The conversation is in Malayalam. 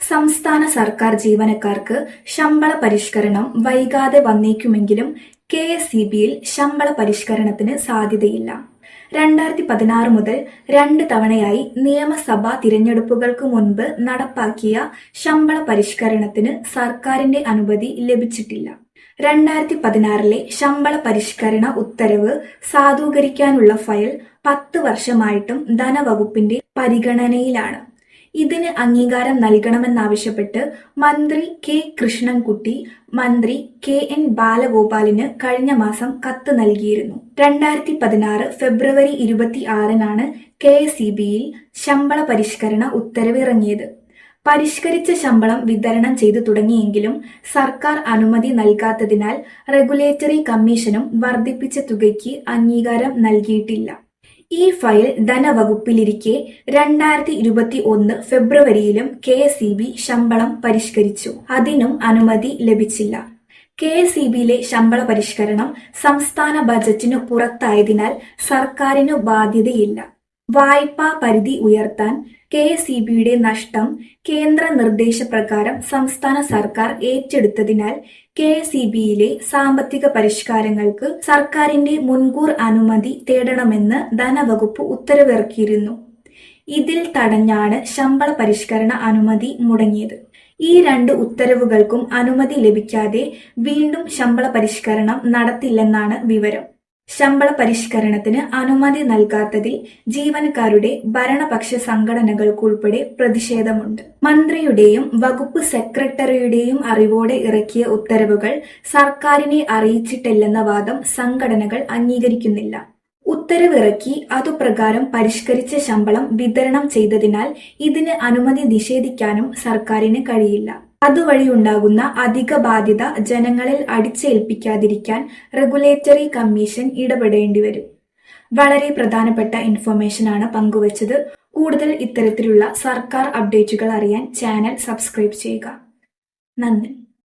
സംസ്ഥാന സർക്കാർ ജീവനക്കാർക്ക് ശമ്പള പരിഷ്കരണം വൈകാതെ വന്നേക്കുമെങ്കിലും കെ എസ് ഇ ബിയിൽ ശമ്പള പരിഷ്കരണത്തിന് സാധ്യതയില്ല. രണ്ടായിരത്തി പതിനാറ് മുതൽ രണ്ട് തവണയായി നിയമസഭാ തിരഞ്ഞെടുപ്പുകൾക്ക് മുൻപ് നടപ്പാക്കിയ ശമ്പള പരിഷ്കരണത്തിന് സർക്കാരിന്റെ അനുമതി ലഭിച്ചിട്ടില്ല. രണ്ടായിരത്തി പതിനാറിലെ ശമ്പള പരിഷ്കരണ ഉത്തരവ് സാധൂകരിക്കാനുള്ള ഫയൽ പത്ത് വർഷമായിട്ടും ധനവകുപ്പിന്റെ പരിഗണനയിലാണ്. ഇതിന് അംഗീകാരം നൽകണമെന്നാവശ്യപ്പെട്ട് മന്ത്രി കെ കൃഷ്ണൻകുട്ടി മന്ത്രി കെ എൻ ബാലഗോപാലിന് കഴിഞ്ഞ മാസം കത്ത് നൽകിയിരുന്നു. രണ്ടായിരത്തി പതിനാറ് ഫെബ്രുവരി ഇരുപത്തി ആറിനാണ് കെ എസ് ഇ ബിയിൽ ശമ്പള പരിഷ്കരണ ഉത്തരവിറങ്ങിയത്. പരിഷ്കരിച്ച ശമ്പളം വിതരണം ചെയ്തു തുടങ്ങിയെങ്കിലും സർക്കാർ അനുമതി നൽകാത്തതിനാൽ റെഗുലേറ്ററി കമ്മീഷനും വർദ്ധിപ്പിച്ച തുകയ്ക്ക് അംഗീകാരം നൽകിയിട്ടില്ല. ഈ ഫയൽ ധനവകുപ്പിലിരിക്കെ രണ്ടായിരത്തി ഇരുപത്തി ഒന്ന് ഫെബ്രുവരിയിലും കെ എസ് ഇ ബി ശമ്പളം പരിഷ്കരിച്ചു. അതിനും അനുമതി ലഭിച്ചില്ല. കെ എസ് ഇ ബിയിലെ ശമ്പള പരിഷ്കരണം സംസ്ഥാന ബജറ്റിനു പുറത്തായതിനാൽ സർക്കാരിനു ബാധ്യതയില്ല. വായ്പാ പരിധി ഉയർത്താൻ കെ എസ് ഇ ബിയുടെ നഷ്ടം കേന്ദ്ര നിർദ്ദേശപ്രകാരം സംസ്ഥാന സർക്കാർ ഏറ്റെടുത്തതിനാൽ കെ എസ് ഇ ബിയിലെ സാമ്പത്തിക പരിഷ്കാരങ്ങൾക്ക് സർക്കാരിന്റെ മുൻകൂർ അനുമതി തേടണമെന്ന് ധനവകുപ്പ് ഉത്തരവിറക്കിയിരുന്നു. ഇതിൽ തടഞ്ഞാണ് ശമ്പള പരിഷ്കരണ അനുമതി മുടങ്ങിയത്. ഈ രണ്ട് ഉത്തരവുകൾക്കും അനുമതി ലഭിക്കാതെ വീണ്ടും ശമ്പള പരിഷ്കരണം നടത്തില്ലെന്നാണ് വിവരം. ശമ്പള പരിഷ്കരണത്തിന് അനുമതി നൽകാത്തതിൽ ജീവനക്കാരുടെ ഭരണപക്ഷ സംഘടനകൾക്കുൾപ്പെടെ പ്രതിഷേധമുണ്ട്. മന്ത്രിയുടെയും വകുപ്പ് സെക്രട്ടറിയുടെയും അറിവോടെ ഇറക്കിയ ഉത്തരവുകൾ സർക്കാരിനെ അറിയിച്ചിട്ടില്ലെന്ന വാദം സംഘടനകൾ അംഗീകരിക്കുന്നില്ല. ഉത്തരവിറക്കി അതുപ്രകാരം പരിഷ്കരിച്ച ശമ്പളം വിതരണം ചെയ്തതിനാൽ ഇതിന് അനുമതി നിഷേധിക്കാനും സർക്കാരിന് കഴിയില്ല. അതുവഴിയുണ്ടാകുന്ന അധിക ബാധ്യത ജനങ്ങളിൽ അടിച്ചേൽപ്പിക്കാതിരിക്കാൻ റെഗുലേറ്ററി കമ്മീഷൻ ഇടപെടേണ്ടി വരും. വളരെ പ്രധാനപ്പെട്ട ഇൻഫർമേഷൻ ആണ് പങ്കുവച്ചത്. കൂടുതൽ ഇത്തരത്തിലുള്ള സർക്കാർ അപ്ഡേറ്റുകൾ അറിയാൻ ചാനൽ സബ്സ്ക്രൈബ് ചെയ്യുക. നന്ദി.